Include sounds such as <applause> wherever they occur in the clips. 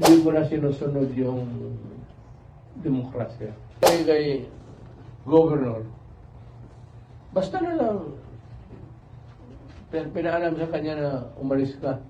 hindi ko na sinusunod yung demokrasya. Kay, kay governor, basta na lang pin- pinaalam sa kanya na umalis ka.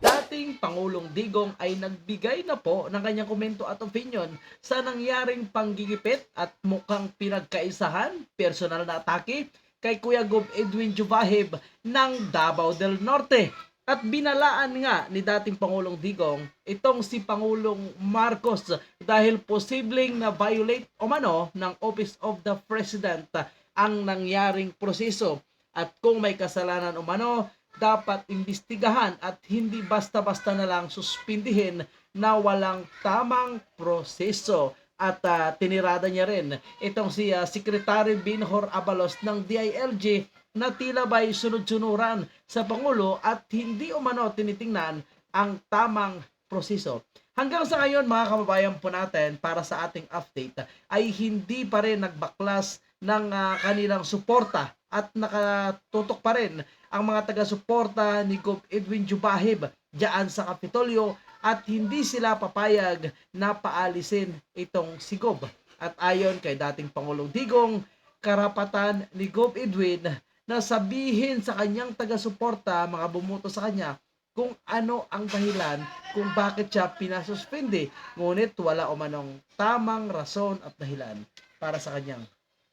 Dating Pangulong Digong ay nagbigay na po ng kanyang komento at opinion sa nangyaring panggigipit at mukhang pinagkaisahan, personal na atake kay Kuya Gob Edwin Juvahib ng Davao del Norte. At binalaan nga ni dating Pangulong Digong itong si Pangulong Marcos dahil posibleng na violate o mano ng Office of the President ang nangyaring proseso. At kung may kasalanan o mano, dapat imbestigahan at hindi basta-basta na lang suspindihin na walang tamang proseso. At ah, tinirada niya rin itong si ah, Secretary Binhor Abalos ng DILG na tila ba'y sunod-sunuran sa Pangulo at hindi umano tinitingnan ang tamang proseso. Hanggang sa ngayon mga kababayan po natin para sa ating update ay hindi pa rin nagbaklas ng ah, kanilang suporta at nakatutok pa rin ang mga taga-suporta ni Gob Edwin Jubahib diyan sa Kapitolyo at hindi sila papayag na paalisin itong si Gob. At ayon kay dating Pangulong Digong, karapatan ni Gob Edwin na sabihin sa kanyang taga-suporta, mga bumuto sa kanya, kung ano ang dahilan kung bakit siya pinasuspindi. Ngunit wala umanong tamang rason at dahilan para sa kanyang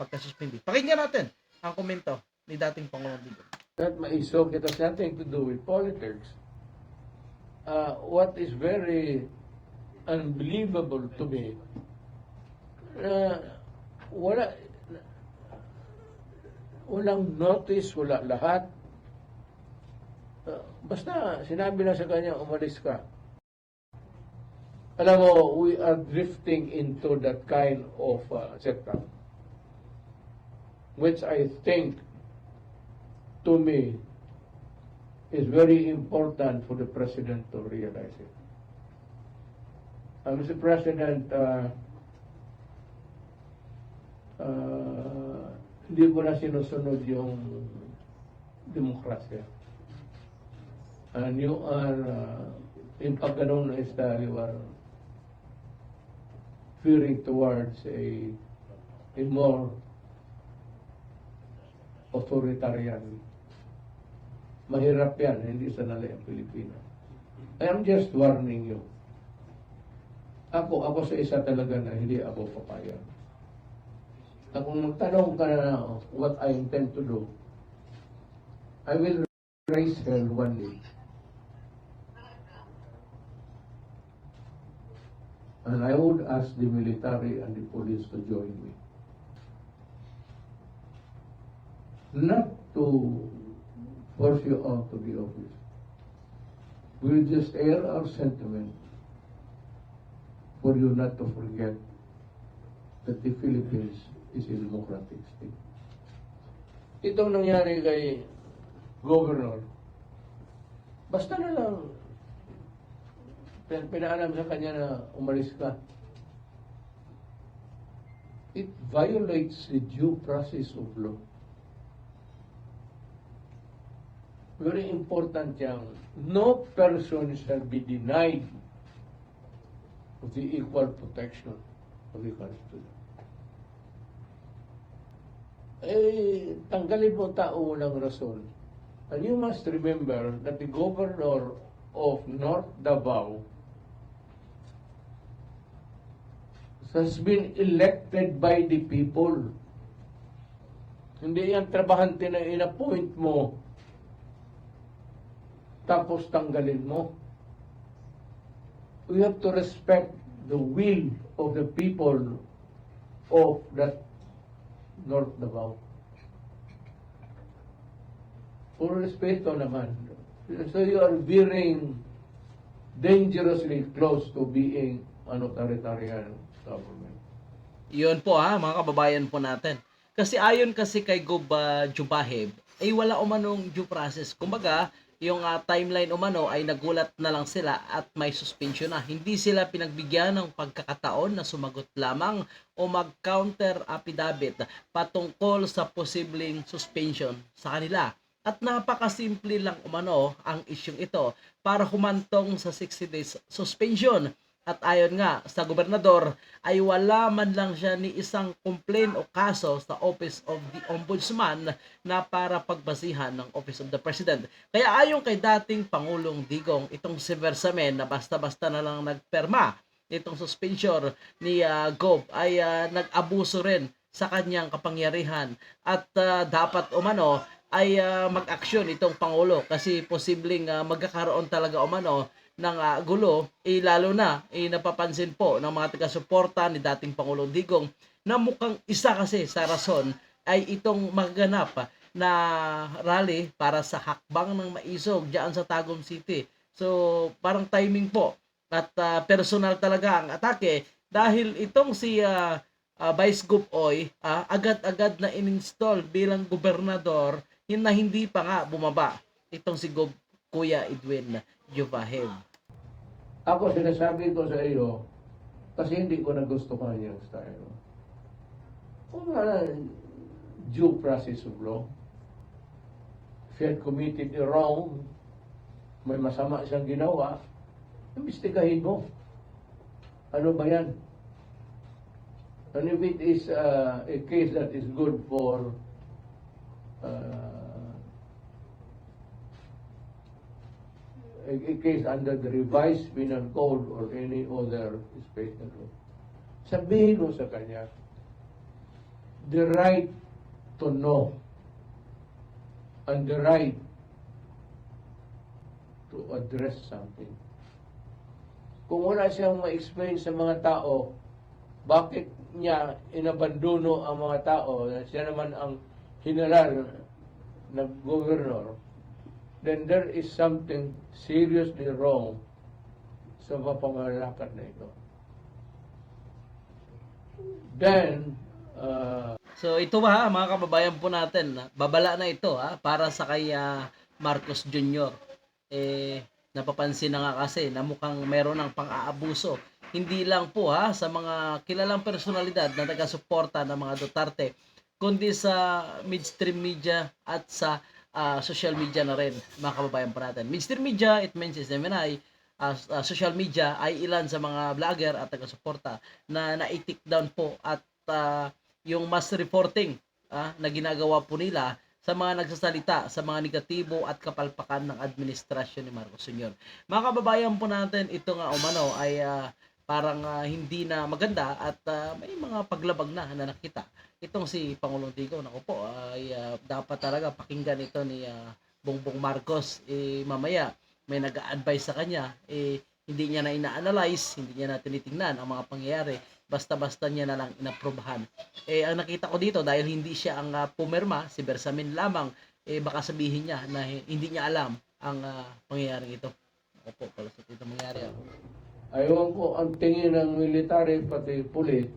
pagkasuspindi. Pakinggan natin ang komento ni dating Pangulong Digong. That maisog, it has nothing to do with politics. Uh, what is very unbelievable to me, uh, wala, walang notice, wala lahat. Uh, basta, sinabi na sa kanya, umalis ka. Alam mo, we are drifting into that kind of uh, setup, which I think to me is very important for the president to realize it. Uh, Mr. President, uh, uh, hindi ko na sinusunod yung demokrasya. And you are, uh, yung pag ganun is that you are veering towards a, a more authoritarian Mahirap yan, hindi sanali ang Pilipinas. I am just warning you. Ako, ako sa isa talaga na hindi ako papayag. Na kung magtanong ka na what I intend to do, I will raise hell one day. And I would ask the military and the police to join me. Not to force you out of the office. We'll just air our sentiment for you not to forget that the Philippines is a democratic state. Itong nangyari kay Governor, basta na lang pin- pinaalam sa kanya na umalis ka. It violates the due process of law. Very important yan. No person shall be denied of the equal protection of the Constitution. Eh, tanggalin mo tao ng rason. And you must remember that the governor of North Davao has been elected by the people. Hindi yan trabahante na in-appoint mo tapos tanggalin mo. We have to respect the will of the people of that North Davao. Puro respeto naman. So you are veering dangerously close to being an authoritarian government. Yun po ha, mga kababayan po natin. Kasi ayon kasi kay Gob uh, Jubahib, ay wala umanong due process. Kumbaga, yung ah, timeline umano ay nagulat na lang sila at may suspension na. Hindi sila pinagbigyan ng pagkakataon na sumagot lamang o mag-counter affidavit patungkol sa posibleng suspension sa kanila. At napakasimple lang umano ang isyong ito para humantong sa 60 days suspension. At ayon nga sa gobernador ay wala man lang siya ni isang complaint o kaso sa Office of the Ombudsman na para pagbasihan ng Office of the President. Kaya ayon kay dating Pangulong Digong, itong si Versamen na basta-basta na lang nagperma itong suspension ni ah, Gob ay ah, nag-abuso rin sa kanyang kapangyarihan at ah, dapat umano ay ah, mag-aksyon itong Pangulo kasi posibleng ah, magkakaroon talaga umano ng ah, gulo, eh, lalo na eh, napapansin po ng mga taga-suporta ni dating Pangulong Digong na mukhang isa kasi sa rason ay itong magaganap na rally para sa hakbang ng maisog diyan sa Tagum City. So, parang timing po at ah, personal talaga ang atake dahil itong si ah, ah, Vice Gov Oy ah, agad-agad na ininstall bilang gobernador na hindi pa nga bumaba itong si Gov Kuya Edwin Juvahev. Ako sinasabi ko sa iyo, kasi hindi ko nagustuhan yung style. Kung nga, due process of law, if he had committed a wrong, may masama siyang ginawa, imbestigahin mo. Ano ba yan? And if it is uh, a case that is good for uh, a, case under the revised penal code or any other special law, sabihin mo sa kanya, the right to know and the right to address something. Kung wala siyang ma-explain sa mga tao, bakit niya inabandono ang mga tao? Siya naman ang general na governor, then there is something seriously wrong sa mapamalakad na ito. Then, uh, So ito ba ha, mga kababayan po natin, babala na ito ha, para sa kay ah, Marcos Jr. Eh, napapansin na nga kasi na mukhang meron ng pang-aabuso. Hindi lang po ha, sa mga kilalang personalidad na taga-suporta ng mga Duterte, kundi sa midstream media at sa ah, social media na rin, mga kababayan po natin. Midstream media, it means is MNI, as ah, social media ay ilan sa mga vlogger at taga-suporta na na-take down po at ah, yung mass reporting ah, na ginagawa po nila sa mga nagsasalita sa mga negatibo at kapalpakan ng administrasyon ni Marcos Sr. Mga kababayan po natin, ito nga umano ay ah, parang ah, hindi na maganda at ah, may mga paglabag na na nakita. Itong si Pangulong Tigo, naku po, ay ah, dapat talaga pakinggan ito ni ah, Bongbong Marcos. Eh, mamaya, may nag-advise sa kanya, eh, hindi niya na ina-analyze, hindi niya na tinitingnan ang mga pangyayari, basta-basta niya na lang inaprobahan. Eh, ang nakita ko dito, dahil hindi siya ang ah, pumirma, si Bersamin lamang, eh, baka sabihin niya na hi- hindi niya alam ang ah, pangyayaring ito. Ako po, pala sa ito mangyari. ayaw ko ang tingin ng military pati pulit,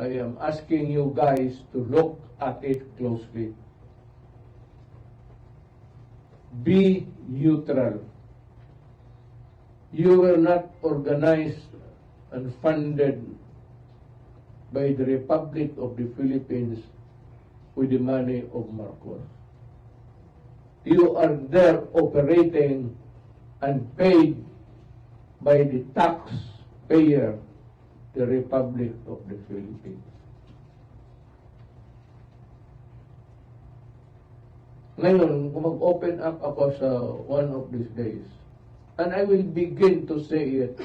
I am asking you guys to look at it closely. Be neutral. You were not organized and funded by the Republic of the Philippines with the money of Marcos. You are there operating and paid by the taxpayer, the Republic of the Philippines. Ngayon, mag-open up ako sa one of these days, and I will begin to say it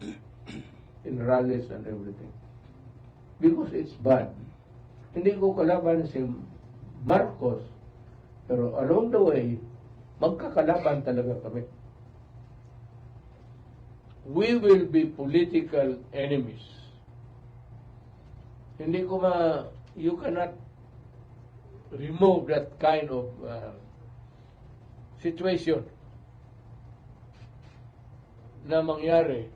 <coughs> in rallies and everything, because it's bad. Hindi ko kalaban si Marcos, pero along the way, magkakalaban talaga kami. We will be political enemies. Hindi ko ma, you cannot remove that kind of uh, situation na mangyari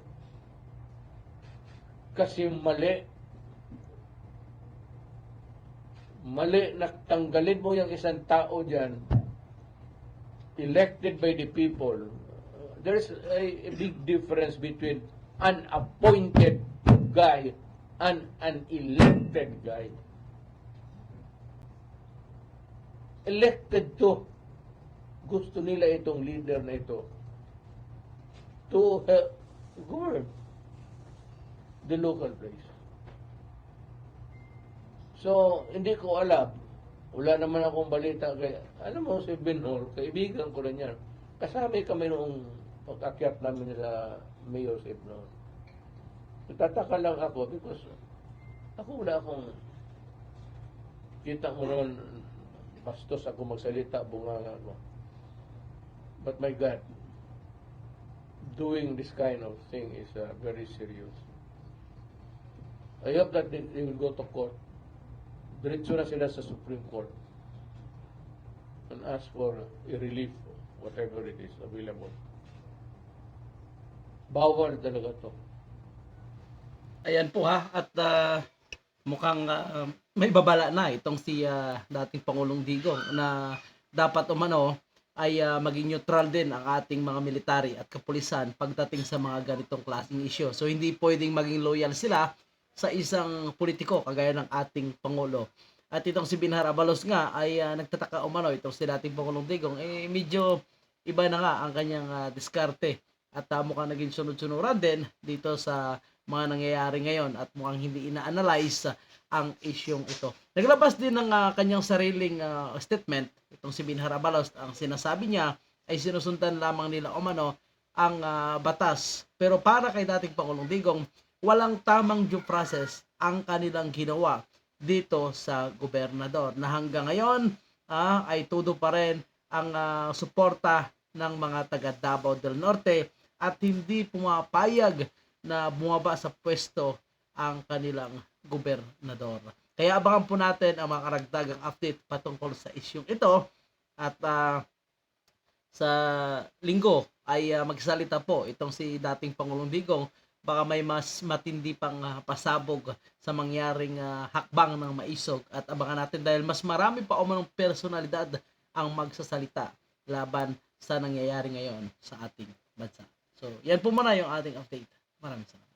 kasi mali mali na tanggalin mo yung isang tao dyan elected by the people there's a, a big difference between an appointed guy and an elected guy elected to gusto nila itong leader na ito to help govern the local place. So, hindi ko alam. Wala naman akong balita kay, alam mo si Benhor, kaibigan ko rin yan. Kasama kami noong pag-akyat namin nila mayorship noon. Nagtataka lang ako because ako wala akong kita mo noon bastos ako magsalita bunganga ko. But my God, doing this kind of thing is uh, very serious. I hope that they, they will go to court. Diretso na sila sa Supreme Court and ask for a relief, whatever it is available. Bawal talaga to. Ayan po ha at ah, mukhang ah, may babala na itong si ah, dating Pangulong Digong na dapat umano ay ah, maging neutral din ang ating mga military at kapulisan pagdating sa mga ganitong klaseng issue. So hindi pwedeng maging loyal sila sa isang politiko kagaya ng ating Pangulo. At itong si Binhar Abalos nga ay ah, nagtataka umano itong si dating Pangulong Digong eh medyo iba na nga ang kanyang ah, diskarte at uh, mukhang naging sunod-sunuran din dito sa mga nangyayari ngayon at mukhang hindi ina-analyze ah, ang isyong ito. Naglabas din ng ah, kanyang sariling ah, statement itong si Binhar Abalos ang sinasabi niya ay sinusundan lamang nila umano ang ah, batas. Pero para kay dating Pangulong Digong, walang tamang due process ang kanilang ginawa dito sa gobernador na hanggang ngayon ah, ay tudo pa rin ang ah, suporta ng mga taga Davao del Norte at hindi pumapayag na bumaba sa pwesto ang kanilang gobernador. Kaya abangan po natin ang mga karagdagang update patungkol sa isyong ito at ah, sa linggo ay ah, magsalita po itong si dating Pangulong Digong baka may mas matindi pang ah, pasabog sa mangyaring ah, hakbang ng maisog at abangan natin dahil mas marami pa umanong personalidad ang magsasalita laban sa nangyayari ngayon sa ating bansa. So, yan po muna yung ating update. Maraming salamat.